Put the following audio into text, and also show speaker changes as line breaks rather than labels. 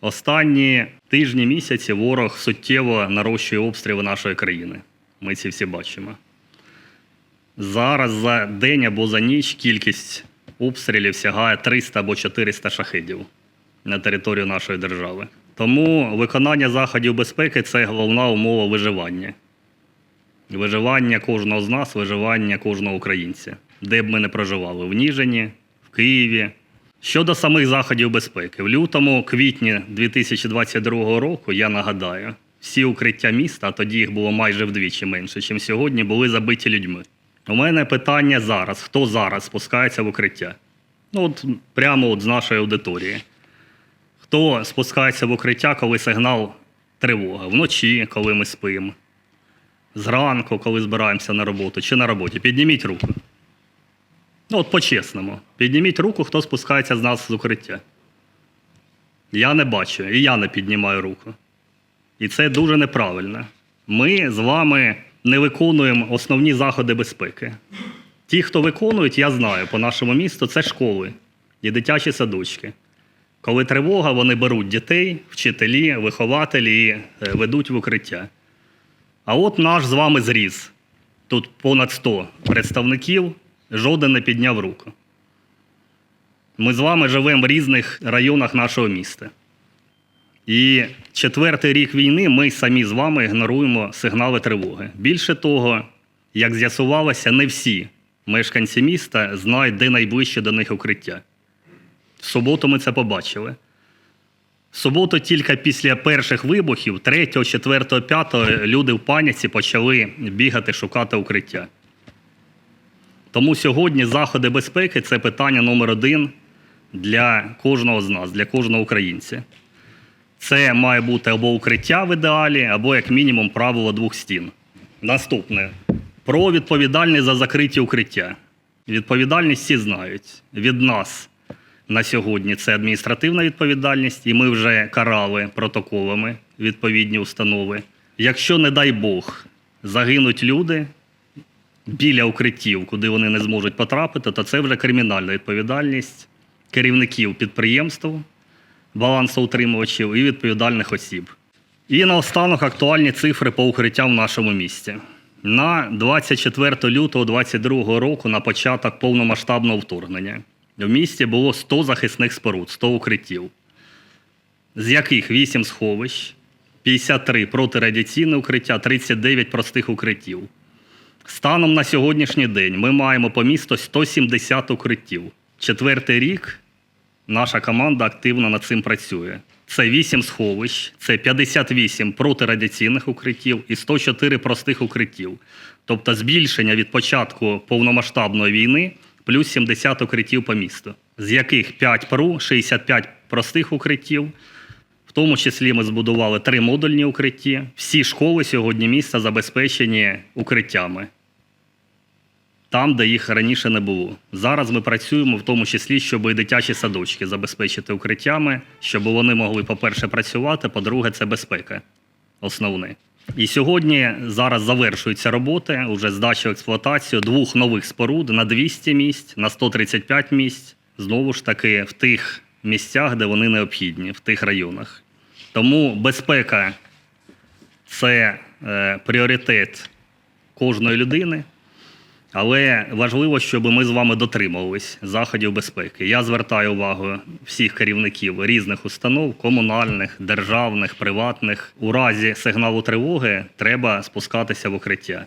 Останні тижні місяці ворог суттєво нарощує обстріли нашої країни. Ми ці всі бачимо. Зараз за день або за ніч кількість обстрілів сягає 300 або 400 шахедів на територію нашої держави. Тому виконання заходів безпеки це головна умова виживання. Виживання кожного з нас, виживання кожного українця, де б ми не проживали в Ніжині, в Києві. Щодо самих заходів безпеки, в лютому, квітні 2022 року, я нагадаю, всі укриття міста, а тоді їх було майже вдвічі менше, ніж сьогодні, були забиті людьми. У мене питання зараз: хто зараз спускається в укриття? Ну, от прямо от з нашої аудиторії. Хто спускається в укриття, коли сигнал тривога? Вночі, коли ми спимо, зранку, коли збираємося на роботу, чи на роботі? Підніміть руку. Ну, от по-чесному. Підніміть руку, хто спускається з нас з укриття. Я не бачу, і я не піднімаю руку. І це дуже неправильно. Ми з вами не виконуємо основні заходи безпеки. Ті, хто виконують, я знаю, по нашому місту це школи і дитячі садочки. Коли тривога, вони беруть дітей, вчителі, вихователі і е, ведуть в укриття. А от наш з вами зріз. Тут понад 100 представників, жоден не підняв руку. Ми з вами живемо в різних районах нашого міста. І четвертий рік війни ми самі з вами ігноруємо сигнали тривоги. Більше того, як з'ясувалося, не всі мешканці міста знають, де найближче до них укриття. В суботу ми це побачили. В суботу тільки після перших вибухів, 3, 4, 5, люди в паніці почали бігати, шукати укриття. Тому сьогодні заходи безпеки це питання номер один для кожного з нас, для кожного українця. Це має бути або укриття в ідеалі, або, як мінімум, правило двох стін. Наступне про відповідальність за закриті укриття. Відповідальність всі знають. Від нас на сьогодні це адміністративна відповідальність, і ми вже карали протоколами відповідні установи. Якщо, не дай Бог, загинуть люди біля укриттів, куди вони не зможуть потрапити, то це вже кримінальна відповідальність керівників підприємств, балансоутримувачів і відповідальних осіб. І наостанок актуальні цифри по укриттям в нашому місті. На 24 лютого 2022 року, на початок повномасштабного вторгнення, в місті було 100 захисних споруд, 100 укриттів, з яких 8 сховищ, 53 протирадіаційне укриття, 39 простих укриттів. Станом на сьогоднішній день ми маємо по місту 170 укриттів. Четвертий рік наша команда активно над цим працює. Це 8 сховищ, це 58 протирадіаційних укриттів і 104 простих укриттів. Тобто збільшення від початку повномасштабної війни плюс 70 укриттів по місту, з яких 5 ПРУ, 65 простих укриттів. В тому числі ми збудували три модульні укритті. Всі школи сьогодні міста забезпечені укриттями там, де їх раніше не було. Зараз ми працюємо в тому числі, щоб і дитячі садочки забезпечити укриттями, щоб вони могли, по-перше, працювати, по-друге, це безпека основне. І сьогодні зараз завершуються роботи уже здача в експлуатацію двох нових споруд на 200 місць, на 135 місць, знову ж таки, в тих місцях, де вони необхідні, в тих районах. Тому безпека це е, пріоритет кожної людини. Але важливо, щоб ми з вами дотримувались заходів безпеки. Я звертаю увагу всіх керівників різних установ, комунальних, державних, приватних. У разі сигналу тривоги треба спускатися в укриття.